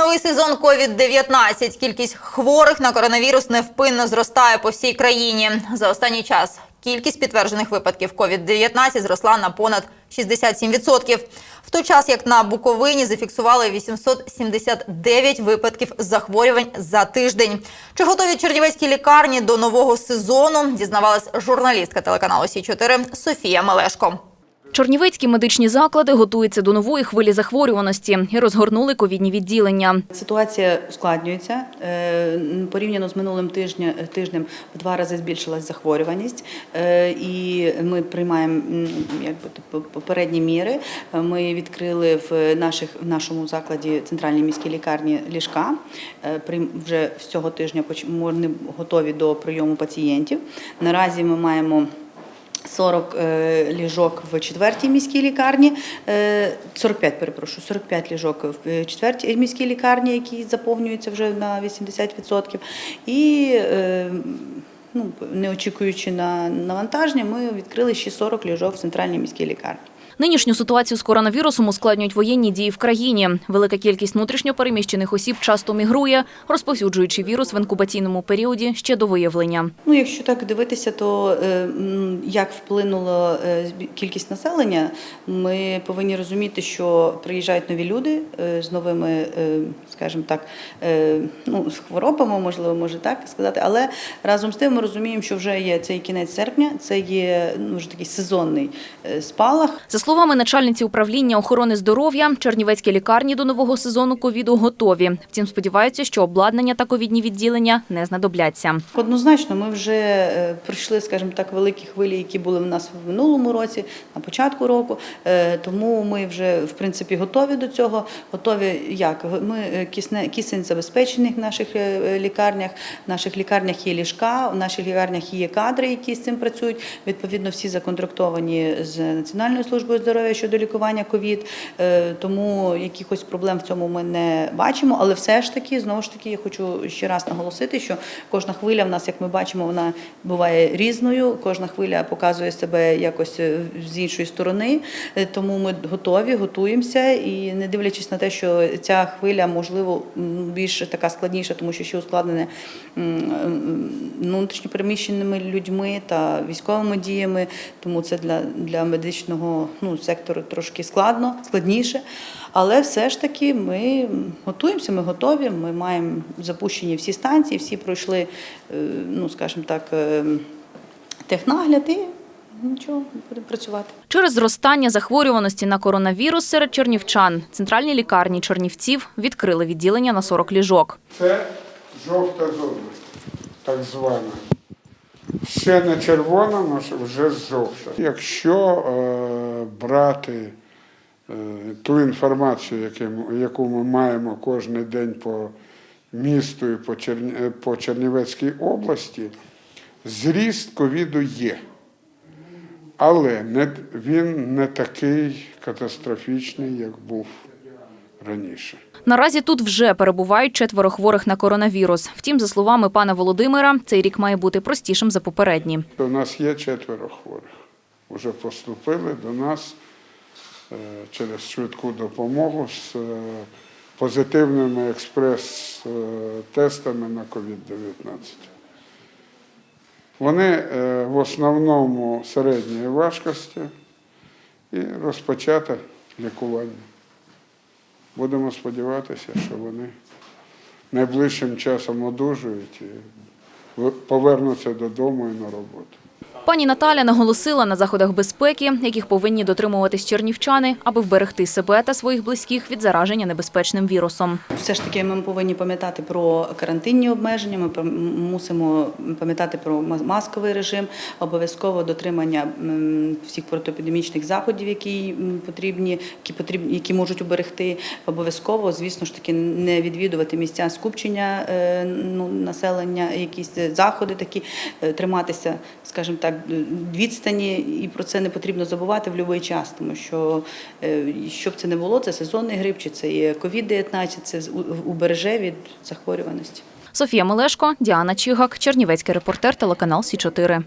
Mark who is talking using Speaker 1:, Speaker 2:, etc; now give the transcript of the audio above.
Speaker 1: Новий сезон COVID-19. Кількість хворих на коронавірус невпинно зростає по всій країні. За останній час кількість підтверджених випадків COVID-19 зросла на понад 67%. В той час, як на Буковині зафіксували 879 випадків захворювань за тиждень. Чи готові чернівецькі лікарні до нового сезону? Дізнавалась журналістка телеканалу Сі 4 Софія Мелешко.
Speaker 2: Чернівецькі медичні заклади готуються до нової хвилі захворюваності і розгорнули ковідні відділення.
Speaker 3: Ситуація ускладнюється Е, порівняно з минулим тижня, тижнем в два рази збільшилась захворюваність, Е, і ми приймаємо якби п- попередні міри. Ми відкрили в наших в нашому закладі центральній міській лікарні ліжка. Е, Вже з цього тижня вони готові до прийому пацієнтів. Наразі ми маємо 40 е, ліжок в четвертій міській лікарні, е, 45, перепрошую, 45 ліжок в е, четвертій міській лікарні, які заповнюються вже на 80%. І е, ну, не очікуючи на навантаження, ми відкрили ще 40 ліжок в центральній міській лікарні.
Speaker 2: Нинішню ситуацію з коронавірусом ускладнюють воєнні дії в країні. Велика кількість внутрішньопереміщених осіб часто мігрує, розповсюджуючи вірус в інкубаційному періоді ще до виявлення.
Speaker 3: Ну, якщо так дивитися, то е, як вплинула е, кількість населення, ми повинні розуміти, що приїжджають нові люди е, з новими, скажімо так, ну, з хворобами, можливо, може так сказати. Але разом з тим ми розуміємо, що вже є цей кінець серпня, це є ну, вже такий сезонний спалах.
Speaker 2: Словами начальниці управління охорони здоров'я, чернівецькі лікарні до нового сезону ковіду готові. Втім, сподіваються, що обладнання та ковідні відділення не знадобляться.
Speaker 3: Однозначно, ми вже е, пройшли, скажімо так, великі хвилі, які були в нас в минулому році, на початку року. Е, Тому ми вже в принципі готові до цього. Готові як ми е, кисень забезпечених в наших лікарнях. В наших лікарнях є ліжка, в наших лікарнях є кадри, які з цим працюють. Відповідно, всі законтрактовані з Національною службою здоров'я щодо лікування ковід. Е, Тому якихось проблем в цьому ми не бачимо. Але все ж таки, знову ж таки, я хочу ще раз наголосити, що кожна хвиля в нас, як ми бачимо, вона буває різною. Кожна хвиля показує себе якось е, з іншої сторони. Е, Тому ми готові, готуємося і не дивлячись на те, що ця хвиля можливо більш така складніша, тому що ще ускладнене внутрішньопереміщеними людьми та військовими діями. Тому це для, для медичного ну, сектору трошки складно, складніше. Але все ж таки ми готуємося, ми готові. Ми маємо запущені всі станції, всі пройшли, е, ну скажімо так, е, технагляд і нічого, будемо працювати.
Speaker 2: Через зростання захворюваності на коронавірус серед чернівчан центральні лікарні Чернівців відкрили відділення на 40 ліжок.
Speaker 4: Це жовта зона, так звана. Ще не червона, але вже жовта. Якщо е, брати е, ту інформацію, яку ми- маємо кожен день по місту і по, е, по Чернівецькій області, зріст ковіду є. Але не, він не такий катастрофічний, як був раніше.
Speaker 2: Наразі тут вже перебувають четверо хворих на коронавірус. Втім, за словами пана Володимира, цей рік має бути простішим за попередні.
Speaker 4: У нас є четверо хворих. Уже поступили до нас е, через швидку допомогу з е, позитивними експрес-тестами на COVID-19. Вони е, в основному середньої важкості і розпочато лікування. Будемо сподіватися, що вони найближчим часом одужують і повернуться додому і на роботу.
Speaker 2: Пані Наталя наголосила на заходах безпеки, яких повинні дотримуватись чернівчани, аби вберегти себе та своїх близьких від зараження небезпечним вірусом.
Speaker 3: Все ж таки, ми повинні пам'ятати про карантинні обмеження. Ми мусимо пам'ятати про ма- масковий режим, обов'язково дотримання всіх протиепідемічних заходів, які потрібні, які потрібні, які можуть уберегти. Обов'язково, звісно ж таки, не відвідувати місця скупчення е, ну, населення, якісь заходи такі, е, триматися, скажімо так, відстані, і про це не потрібно забувати в будь-який час, тому що е, щоб це не було, це сезонний грип, чи це є COVID-19, це з- у- убереже від захворюваності.
Speaker 2: Софія Мелешко, Діана Чігак, Чернівецький репортер, телеканал Сі 4